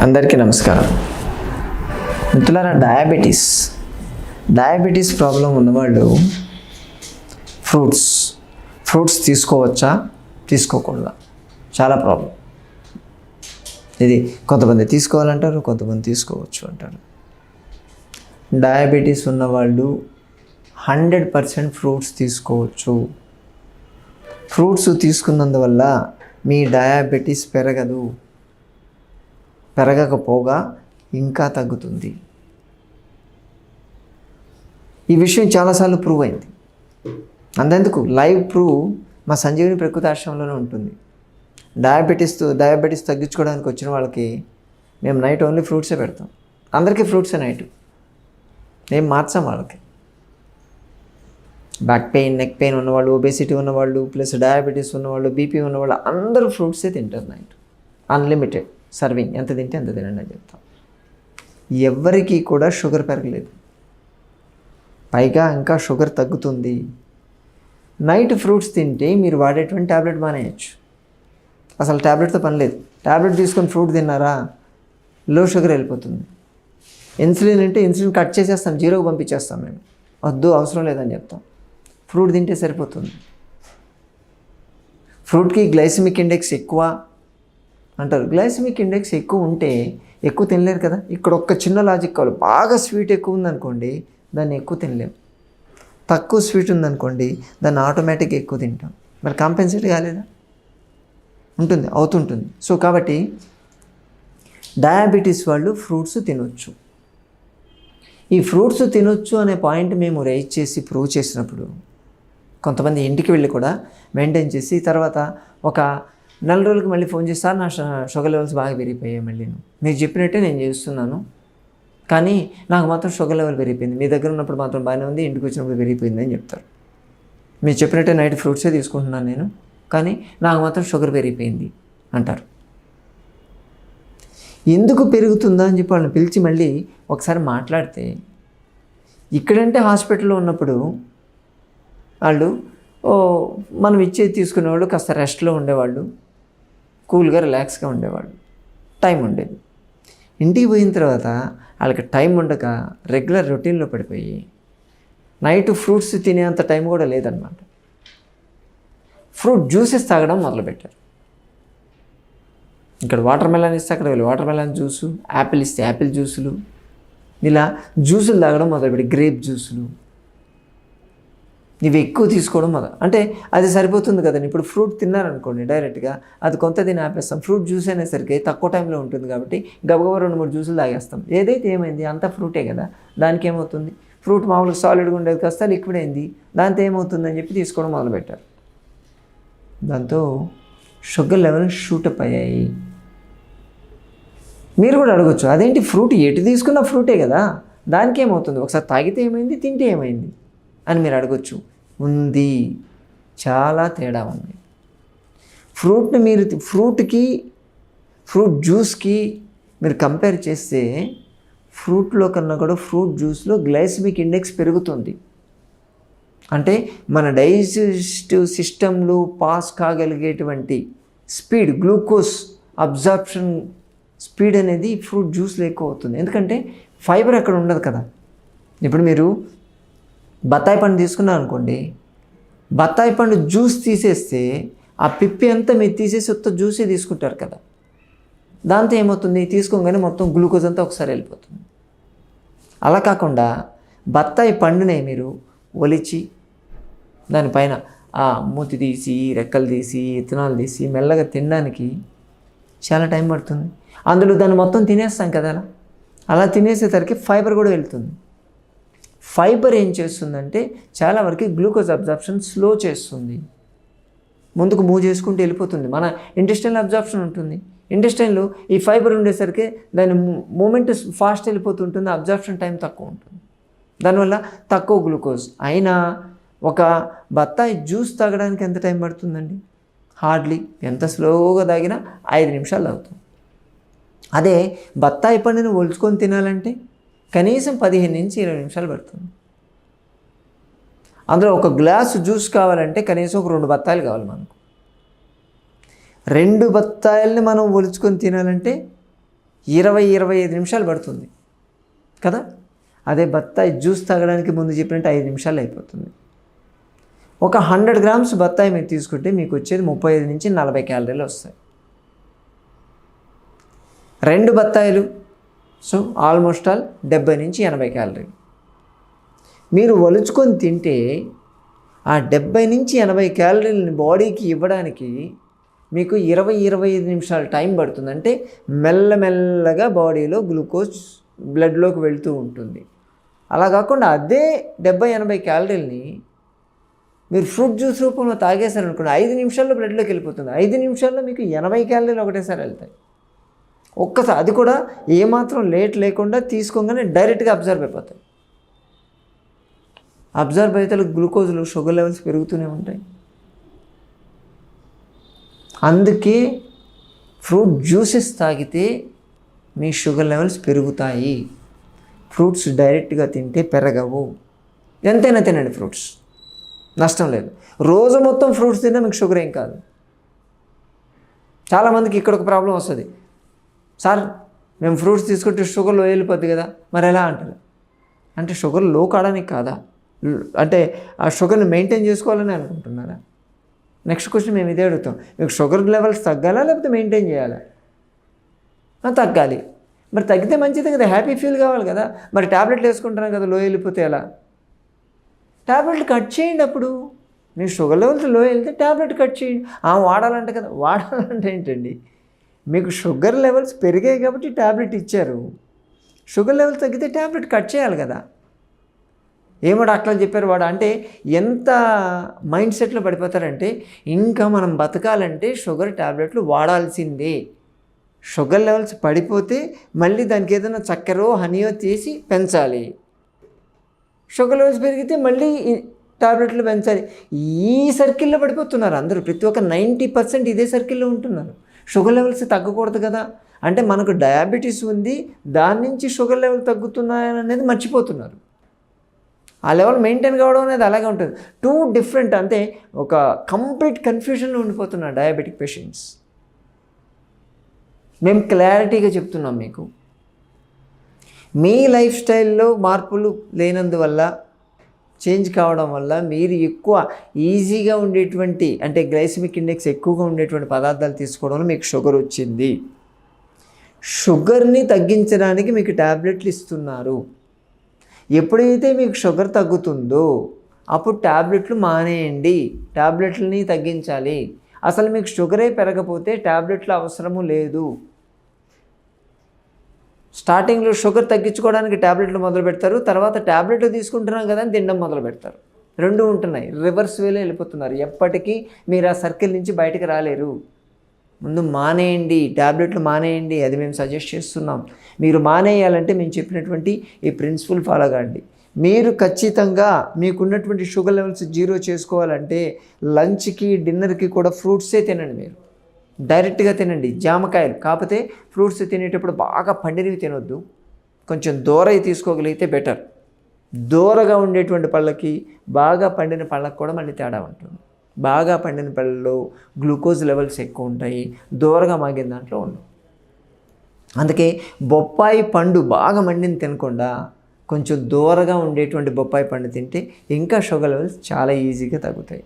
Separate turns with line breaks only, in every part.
అందరికీ నమస్కారం. మిత్రులారా డయాబెటీస్ డయాబెటీస్ ప్రాబ్లం ఉన్నవాళ్ళు ఫ్రూట్స్ ఫ్రూట్స్ తీసుకోవచ్చా? తీసుకోకుండా చాలా ప్రాబ్లం ఇది కొంతమంది తీసుకోవాలంటారు కొంతమంది తీసుకోవచ్చు అంటారు. డయాబెటీస్ ఉన్నవాళ్ళు హండ్రెడ్ పర్సెంట్ ఫ్రూట్స్ తీసుకోవచ్చు. ఫ్రూట్స్ తీసుకున్నందువల్ల మీ డయాబెటీస్ పెరగదు. పెరగకపోగా ఇంకా తగ్గుతుంది. ఈ విషయం చాలాసార్లు ప్రూవ్ అయింది. అంతెందుకు? లైవ్ ప్రూవ్ మా సంజీవిని ప్రకృతి ఆశ్రమంలోనే ఉంటుంది. డయాబెటీస్ డయాబెటీస్ తగ్గించుకోవడానికి వచ్చిన వాళ్ళకి మేము నైట్ ఓన్లీ ఫ్రూట్సే పెడతాం. అందరికీ ఫ్రూట్సే నైట్ మేము మార్చాం వాళ్ళకి. బ్యాక్ పెయిన్ నెక్ పెయిన్ ఉన్నవాళ్ళు ఒబేసిటీ ఉన్నవాళ్ళు ప్లస్ డయాబెటీస్ ఉన్నవాళ్ళు బీపీ ఉన్నవాళ్ళు అందరూ ఫ్రూట్సే తింటారు నైట్ అన్లిమిటెడ్ సర్వింగ్. ఎంత తింటే అంత తినండి అని చెప్తాం. ఎవరికి కూడా షుగర్ పెరగలేదు. పైగా ఇంకా షుగర్ తగ్గుతుంది. నైట్ ఫ్రూట్స్ తింటే మీరు వాడేటువంటి ట్యాబ్లెట్ మానేయచ్చు. అసలు ట్యాబ్లెట్తో పని లేదు. ట్యాబ్లెట్ తీసుకొని ఫ్రూట్ తిన్నారా? లో షుగర్ వెళ్ళిపోతుంది. ఇన్సులిన్ అంటే ఇన్సులిన్ కట్ చేసేస్తాం జీరోకి పంపించేస్తాం మేము. వద్దు అవసరం లేదని చెప్తాం. ఫ్రూట్ తింటే సరిపోతుంది. ఫ్రూట్కి గ్లైసిమిక్ ఇండెక్స్ ఎక్కువ. అంటారు. గ్లైసమిక్ ఇండెక్స్ ఎక్కువ ఉంటే ఎక్కువ తినలేరు కదా? ఇక్కడ ఒక్క చిన్న లాజిక్ కావాలి. బాగా స్వీట్ ఎక్కువ ఉందనుకోండి దాన్ని ఎక్కువ తినలేం. తక్కువ స్వీట్ ఉందనుకోండి దాన్ని ఆటోమేటిక్గా ఎక్కువ తింటాం. మరి కాంపెన్సేట్ కాలేదా? ఉంటుంది అవుతుంటుంది. సో కాబట్టి డయాబెటీస్ వాళ్ళు ఫ్రూట్స్ తినొచ్చు. ఈ ఫ్రూట్స్ తినొచ్చు అనే పాయింట్ మేము రైజ్ చేసి ప్రూవ్ చేసినప్పుడు కొంతమంది ఇంటికి వెళ్ళి కూడా మెయింటైన్ చేసి తర్వాత ఒక నెల రోజులకు మళ్ళీ ఫోన్ చేస్తారు నా ష- షుగర్ లెవెల్స్ బాగా పెరిగిపోయాయి మళ్ళీ మీరు చెప్పినట్టే నేను చేస్తున్నాను. కానీ నాకు మాత్రం షుగర్ లెవెల్ పెరిగిపోయింది. మీ దగ్గర ఉన్నప్పుడు మాత్రం బాగానే ఉంది ఇంటికి వచ్చినప్పుడు పెరిగిపోయింది అని చెప్తారు. మీరు చెప్పినట్టే నైట్ ఫ్రూట్సే తీసుకుంటున్నాను నేను. కానీ నాకు మాత్రం షుగర్ పెరిగిపోయింది అంటారు. ఎందుకు పెరుగుతుందా అని చెప్పి వాళ్ళని పిలిచి మళ్ళీ ఒకసారి మాట్లాడితే ఇక్కడంటే హాస్పిటల్లో ఉన్నప్పుడు వాళ్ళు ఓ మనం ఇచ్చేది తీసుకునేవాళ్ళు కాస్త రెస్ట్లో ఉండేవాళ్ళు. కూల్గా రిలాక్స్గా ఉండేవాళ్ళు టైం ఉండేది. ఇంటికి పోయిన తర్వాత వాళ్ళకి టైం ఉండక రెగ్యులర్ రొటీన్లో పడిపోయి నైట్ ఫ్రూట్స్ తినేంత టైం కూడా లేదనమాట. ఫ్రూట్ జ్యూసెస్ తాగడం మొదలుపెట్టారు. ఇక్కడ వాటర్ మెలన్ ఇస్తే అక్కడ వెళ్ళి వాటర్ మెలన్ జ్యూసు యాపిల్ ఇస్తే యాపిల్ జ్యూసులు ఇలా జ్యూసులు తాగడం మొదలుపెట్టి గ్రేప్ జ్యూసులు నువ్వు ఎక్కువ తీసుకోవడం మొదలు అంటే అది సరిపోతుంది కదండి. ఇప్పుడు ఫ్రూట్ తిన్నారనుకోండి డైరెక్ట్గా అది కొంత దీన్ని ఆపేస్తాం. ఫ్రూట్ జ్యూస్ అనేసరికి తక్కువ టైంలో ఉంటుంది కాబట్టి గబగబా రెండు మూడు జ్యూసులు తాగేస్తాం. ఏదైతే ఏమైంది అంతా ఫ్రూటే కదా దానికి ఏమవుతుంది ఫ్రూట్ మామూలుగా సాలిడ్గా ఉండేది కాస్త లిక్విడ్ అయింది దాంతో ఏమవుతుందని చెప్పి తీసుకోవడం మొదలుపెట్టారు. దాంతో షుగర్ లెవెల్ షూటప్ అయ్యాయి. మీరు కూడా అడగచ్చు అదేంటి ఫ్రూట్ ఎటు తీసుకున్న ఫ్రూటే కదా దానికి ఏమవుతుంది ఒకసారి తాగితే ఏమైంది తింటే ఏమైంది అని మీరు అడగచ్చు. ఉంది. చాలా తేడా ఉంది. ఫ్రూట్ని మీరు ఫ్రూట్కి ఫ్రూట్ జ్యూస్కి మీరు కంపేర్ చేస్తే ఫ్రూట్లో కన్నా కూడా ఫ్రూట్ జ్యూస్లో గ్లైసమిక్ ఇండెక్స్ పెరుగుతుంది. అంటే మన డైజెస్టివ్ సిస్టంలో పాస్ కాగలిగేటువంటి స్పీడ్ గ్లూకోజ్ అబ్జార్ప్షన్ స్పీడ్ అనేది ఫ్రూట్ జ్యూస్లో ఎక్కువ అవుతుంది. ఎందుకంటే ఫైబర్ అక్కడ ఉండదు కదా. ఇప్పుడు మీరు బత్తాయి పండు తీసుకున్నారు అనుకోండి బత్తాయి పండు జ్యూస్ తీసేస్తే ఆ పిప్పి అంతా మీరు తీసేసి ఉత్త జ్యూసే తీసుకుంటారు కదా. దాంతో ఏమవుతుంది? తీసుకోగానే మొత్తం గ్లూకోజ్ అంతా ఒకసారి వెళ్ళిపోతుంది. అలా కాకుండా బత్తాయి పండునే మీరు ఒలిచి దానిపైన ఆ మూతి తీసి రెక్కలు తీసి ఇత్తనాలు తీసి మెల్లగా తినడానికి చాలా టైం పడుతుంది. అందులో దాన్ని మొత్తం తినేస్తాం కదా అలా. అలా తినేసేసరికి ఫైబర్ కూడా వెళ్తుంది. ఫైబర్ ఏం చేస్తుందంటే చాలా వరకు గ్లూకోజ్ అబ్జార్ప్షన్ స్లో చేస్తుంది. ముందుకు మూవ్ చేసుకుంటూ వెళ్ళిపోతుంది. మన ఇంటెస్టైన్ అబ్జార్ప్షన్ ఉంటుంది. ఇంటెస్టైన్లో ఈ ఫైబర్ ఉండేసరికి దాని మూమెంట్ ఫాస్ట్ వెళ్ళిపోతుంటుంది అబ్జార్ప్షన్ టైం తక్కువ ఉంటుంది. దానివల్ల తక్కువ గ్లూకోజ్. అయినా ఒక బత్తాయి జ్యూస్ తాగడానికి ఎంత టైం పడుతుందండి? హార్డ్లీ ఎంత స్లోగా తాగినా ఐదు నిమిషాలు అవుతుంది అదే బత్తాయి పండుని ఒలుచుకొని తినాలంటే కనీసం పదిహేను నుంచి ఇరవై నిమిషాలు పడుతుంది. అందులో ఒక గ్లాసు జ్యూస్ కావాలంటే కనీసం ఒక రెండు బత్తాయిలు కావాలి మనకు. రెండు బత్తాయిల్ని మనం ఒలుచుకొని తినాలంటే ఇరవై ఇరవై ఐదు నిమిషాలు పడుతుంది. కదా? అదే బత్తాయి జ్యూస్ తాగడానికి ముందు చెప్పినట్టు ఐదు నిమిషాలు అయిపోతుంది. ఒక హండ్రెడ్ గ్రామ్స్ బత్తాయి మీరు తీసుకుంటే మీకు వచ్చేది ముప్పై ఐదు నుంచి నలభై క్యాలరీలు వస్తాయి. రెండు బత్తాయిలు సో ఆల్మోస్ట్ ఆల్ డెబ్బై నుంచి ఎనభై క్యాలరీలు మీరు వలుచుకొని తింటే ఆ డెబ్బై నుంచి ఎనభై క్యాలరీలని బాడీకి ఇవ్వడానికి మీకు ఇరవై ఇరవై ఐదు నిమిషాలు టైం పడుతుంది. అంటే మెల్లమెల్లగా బాడీలో గ్లూకోజ్ బ్లడ్లోకి వెళ్తూ ఉంటుంది. అలా కాకుండా అదే డెబ్బై ఎనభై క్యాలరీలని మీరు ఫ్రూట్ జ్యూస్ రూపంలో తాగేశారనుకోండి ఐదు నిమిషాల్లో బ్లడ్లోకి వెళ్ళిపోతుంది. ఐదు నిమిషాల్లో మీకు ఎనభై క్యాలరీలు ఒకటేసారి వెళ్తాయి. ఒక్కసారి అది కూడా ఏమాత్రం లేట్ లేకుండా తీసుకోగానే డైరెక్ట్గా అబ్జర్వ్ అయిపోతాయి. అబ్జర్వ్ అయితే గ్లూకోజ్లు షుగర్ లెవెల్స్ పెరుగుతూనే ఉంటాయి. అందుకే ఫ్రూట్ జ్యూసెస్ తాగితే మీ షుగర్ లెవెల్స్ పెరుగుతాయి. ఫ్రూట్స్ డైరెక్ట్గా తింటే పెరగవు. ఎంతైనా తినండి ఫ్రూట్స్. నష్టం లేదు. రోజు మొత్తం ఫ్రూట్స్ తిన్నా మీకు షుగర్ ఏం కాదు. చాలామందికి ఇక్కడ ఒక ప్రాబ్లం వస్తుంది. సార్ మేము ఫ్రూట్స్ తీసుకుంటే షుగర్లో వెళ్ళిపోద్ది కదా. మరి ఎలా అంటారు? అంటే షుగర్లో కావడానికి కాదా? అంటే ఆ షుగర్ని మెయింటైన్ చేసుకోవాలని అనుకుంటున్నారా? నెక్స్ట్ క్వశ్చన్ మేము ఇదే అడుగుతాం. మీకు షుగర్ లెవెల్స్ తగ్గాలా లేకపోతే మెయింటైన్ చేయాలా? తగ్గాలి. మరి తగ్గితే మంచిదే కదా హ్యాపీ ఫీల్ కావాలి కదా. మరి ట్యాబ్లెట్లు వేసుకుంటున్నాను కదా లో వెళ్ళిపోతే ఎలా? ట్యాబ్లెట్లు కట్ చేయండి అప్పుడు. మీ షుగర్ లెవెల్స్లో వెళ్తే ట్యాబ్లెట్ కట్ చేయండి. ఆ వాడాలంటే కదా. వాడాలంటే ఏంటండి? మీకు షుగర్ లెవెల్స్ పెరిగాయి కాబట్టి ట్యాబ్లెట్ ఇచ్చారు. షుగర్ లెవెల్స్ తగ్గితే ట్యాబ్లెట్ కట్ చేయాలి కదా. ఏమో డాక్టర్లు చెప్పారు వాడు. అంటే ఎంత మైండ్ సెట్లో పడిపోతారంటే ఇంకా మనం బతకాలంటే షుగర్ ట్యాబ్లెట్లు వాడాల్సిందే. షుగర్ లెవెల్స్ పడిపోతే మళ్ళీ దానికి ఏదైనా చక్కెరో హనీయో తీసి పెంచాలి. షుగర్ లెవెల్స్ పెరిగితే మళ్ళీ ఈ టాబ్లెట్లు పెంచాలి. ఈ సర్కిల్లో పడిపోతున్నారు అందరూ. ప్రతి ఒక్క నైంటీ పర్సెంట్ ఇదే సర్కిల్లో ఉంటున్నారు. షుగర్ లెవెల్స్ తగ్గకూడదు కదా. అంటే మనకు డయాబెటీస్ ఉంది దాని నుంచి షుగర్ లెవెల్ తగ్గుతున్నాయని అనేది మర్చిపోతున్నారు. ఆ లెవెల్ మెయింటైన్ కావడం అనేది అలాగే ఉంటుంది. టూ డిఫరెంట్ అంటే ఒక కంప్లీట్ కన్ఫ్యూజన్లో ఉండిపోతున్నారు డయాబెటిక్ పేషెంట్స్. మేము క్లారిటీగా చెప్తున్నాం మీకు. మీ లైఫ్ స్టైల్లో మార్పులు లేనందువల్ల చేంజ్ కావడం వల్ల మీరు ఎక్కువ ఈజీగా ఉండేటువంటి అంటే గ్లైసిమిక్ ఇండెక్స్ ఎక్కువగా ఉండేటువంటి పదార్థాలు తీసుకోవడంలో మీకు షుగర్ వచ్చింది. షుగర్ని తగ్గించడానికి మీకు ట్యాబ్లెట్లు ఇస్తున్నారు. ఎప్పుడైతే మీకు షుగర్ తగ్గుతుందో అప్పుడు ట్యాబ్లెట్లు మానేయండి. ట్యాబ్లెట్లని తగ్గించాలి. అసలు మీకు షుగరే పెరగపోతే ట్యాబ్లెట్లు అవసరము లేదు. స్టార్టింగ్లో షుగర్ తగ్గించుకోవడానికి ట్యాబ్లెట్లు మొదలు పెడతారు. తర్వాత ట్యాబ్లెట్లు తీసుకుంటున్నాం కదా అని తినడం మొదలు పెడతారు. రెండు ఉంటున్నాయి. రివర్స్ వేలో వెళ్ళిపోతున్నారు. ఎప్పటికీ మీరు ఆ సర్కిల్ నుంచి బయటకు రాలేరు. ముందు మానేయండి. ట్యాబ్లెట్లు మానేయండి. అది మేము సజెస్ట్ చేస్తున్నాం. మీరు మానేయాలంటే మేము చెప్పినటువంటి ఈ ప్రిన్సిపల్ ఫాలో కాండి. మీరు ఖచ్చితంగా మీకున్నటువంటి షుగర్ లెవెల్స్ జీరో చేసుకోవాలంటే లంచ్కి డిన్నర్కి కూడా ఫ్రూట్సే తినండి మీరు. డైరెక్ట్గా తినండి. జామకాయలు. కాకపోతే ఫ్రూట్స్ తినేటప్పుడు బాగా పండినవి తినొద్దు. కొంచెం దూరవి తీసుకోగలిగితే బెటర్. దూరగా ఉండేటువంటి పళ్ళకి బాగా పండిన పళ్ళకి కూడా మళ్ళీ తేడా ఉంటుంది. బాగా పండిన పళ్ళలో గ్లూకోజ్ లెవెల్స్ ఎక్కువ ఉంటాయి. దూరగా మాగిన దాంట్లో ఉండవు. అందుకే బొప్పాయి పండు బాగా మండిని తినకుండా కొంచెం దూరగా ఉండేటువంటి బొప్పాయి పండు తింటే ఇంకా షుగర్ లెవెల్స్ చాలా ఈజీగా తగ్గుతాయి.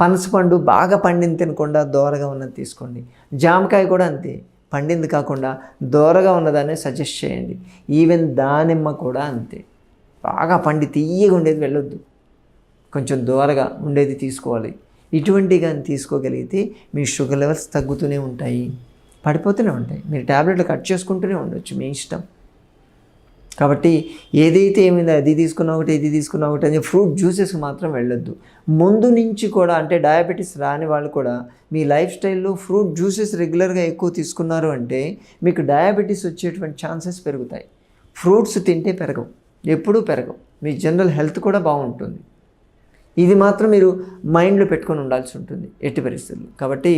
పనసపండు బాగా పండింది తినకుండా దూరగా ఉన్నది తీసుకోండి. జామకాయ కూడా అంతే పండింది కాకుండా దూరగా ఉన్నదాన్ని సజెస్ట్ చేయండి. ఈవెన్ దానిమ్మ కూడా అంతే. బాగా పండి తీయగా ఉండేది వెళ్ళొద్దు. కొంచెం దూరగా ఉండేది తీసుకోవాలి. ఇటువంటి కానీ తీసుకోగలిగితే మీ షుగర్ లెవెల్స్ తగ్గుతూనే ఉంటాయి. పడిపోతూనే ఉంటాయి. మీరు ట్యాబ్లెట్లు కట్ చేసుకుంటూనే ఉండొచ్చు మీ ఇష్టం. కాబట్టి ఏదైతే ఏమైందో అది తీసుకున్నా ఒకటి ఇది తీసుకున్నా ఒకటి అని ఫ్రూట్ జ్యూసెస్ మాత్రం వెళ్ళొద్దు. ముందు నుంచి కూడా అంటే డయాబెటీస్ రాని వాళ్ళు కూడా మీ లైఫ్ స్టైల్లో ఫ్రూట్ జ్యూసెస్ రెగ్యులర్గా ఎక్కువ తీసుకున్నారు అంటే మీకు డయాబెటీస్ వచ్చేటువంటి ఛాన్సెస్ పెరుగుతాయి. ఫ్రూట్స్ తింటే పెరగవు. ఎప్పుడూ పెరగవు. మీ జనరల్ హెల్త్ కూడా బాగుంటుంది. ఇది మాత్రం మీరు మైండ్లో పెట్టుకొని ఉండాల్సి ఉంటుంది ఎట్టి పరిస్థితులు కాబట్టి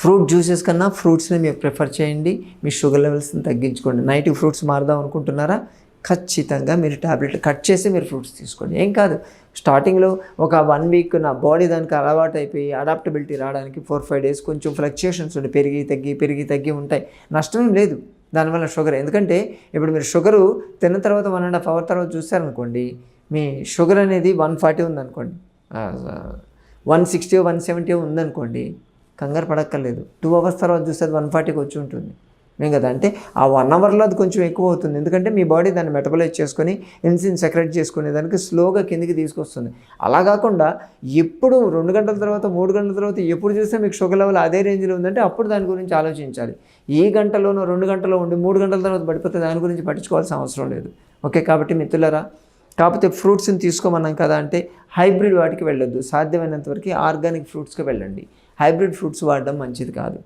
ఫ్రూట్ జ్యూసెస్ కన్నా ఫ్రూట్స్ని మీరు ప్రిఫర్ చేయండి. మీ షుగర్ లెవెల్స్ని తగ్గించుకోండి. నైట్ ఫ్రూట్స్ మారుదాం అనుకుంటున్నారా? ఖచ్చితంగా మీరు ట్యాబ్లెట్లు కట్ చేసి మీరు ఫ్రూట్స్ తీసుకోండి. ఏం కాదు. స్టార్టింగ్లో ఒక వన్ వీక్ నా బాడీ దానికి అలవాటు అయిపోయి అడాప్టబిలిటీ రావడానికి ఫోర్ ఫైవ్ డేస్ కొంచెం ఫ్లక్చుయేషన్స్ ఉండి పెరిగి తగ్గి పెరిగి తగ్గి ఉంటాయి. నష్టం లేదు. దానివల్ల షుగర్. ఎందుకంటే ఇప్పుడు మీరు షుగరు తిన్న తర్వాత వన్ అండ్ హాఫ్ అవర్ తర్వాత చూసారనుకోండి మీ షుగర్ అనేది వన్ ఫార్టీ ఉందనుకోండి. వన్ సిక్స్టీ వన్ సెవెంటీ ఉందనుకోండి కంగారు పడక్కర్లేదు. టూ అవర్స్ తర్వాత చూస్తే అది వన్ ఫార్టీకి వచ్చి ఉంటుంది. మేము కదా? అంటే ఆ వన్ అవర్లో అది కొంచెం ఎక్కువ అవుతుంది. ఎందుకంటే మీ బాడీ దాన్ని మెటబలైజ్ చేసుకొని ఇన్సిన్ సెక్రెట్ చేసుకునే దానికి స్లోగా కిందికి తీసుకొస్తుంది. అలా కాకుండా ఎప్పుడు రెండు గంటల తర్వాత మూడు గంటల తర్వాత ఎప్పుడు చూస్తే మీకు షుగర్ లెవెల్ అదే రేంజ్లో ఉందంటే అప్పుడు దాని గురించి ఆలోచించాలి. ఈ గంటలోనో రెండు గంటలో ఉండి మూడు గంటల తర్వాత పడిపోతే దాని గురించి పట్టించుకోవాల్సిన అవసరం లేదు. ఓకే కాబట్టి మిత్రులరా కాకపోతే ఫ్రూట్స్ని తీసుకోమన్నాం కదా అంటే హైబ్రిడ్ వాటికి వెళ్ళొద్దు. సాధ్యమైనంత వరకు ఆర్గానిక్ ఫ్రూట్స్కి వెళ్ళండి. హైబ్రిడ్ ఫ్రూట్స్ వాడడం మంచిది కాదు.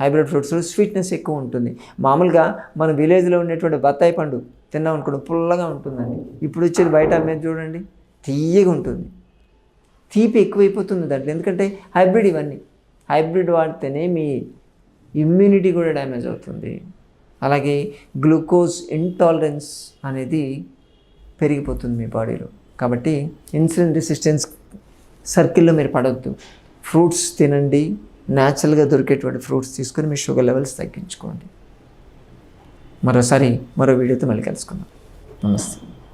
హైబ్రిడ్ ఫ్రూట్స్లో స్వీట్నెస్ ఎక్కువ ఉంటుంది. మామూలుగా మన విలేజ్లో ఉండేటువంటి బత్తాయి పండు తిన్నాం అనుకోండి పుల్లగా ఉంటుందండి. ఇప్పుడు వచ్చేది బయట అమ్మేది చూడండి తీయగా ఉంటుంది. తీపి ఎక్కువైపోతుంది దాంట్లో. ఎందుకంటే హైబ్రిడ్ ఇవన్నీ. హైబ్రిడ్ వాడితేనే మీ ఇమ్యూనిటీ కూడా డ్యామేజ్ అవుతుంది. అలాగే గ్లూకోజ్ ఇంటాలరెన్స్ అనేది పెరిగిపోతుంది మీ బాడీలో కాబట్టి ఇన్సులిన్ రెసిస్టెన్స్ సర్కిల్లో మీరు పడవద్దు ఫ్రూట్స్ తినండి. న్యాచురల్గా దొరికేటువంటి ఫ్రూట్స్ తీసుకొని మీ షుగర్ లెవెల్స్ తగ్గించుకోండి. మరోసారి మరో వీడియోతో మళ్ళీ కలుసుకుందాం. నమస్తే.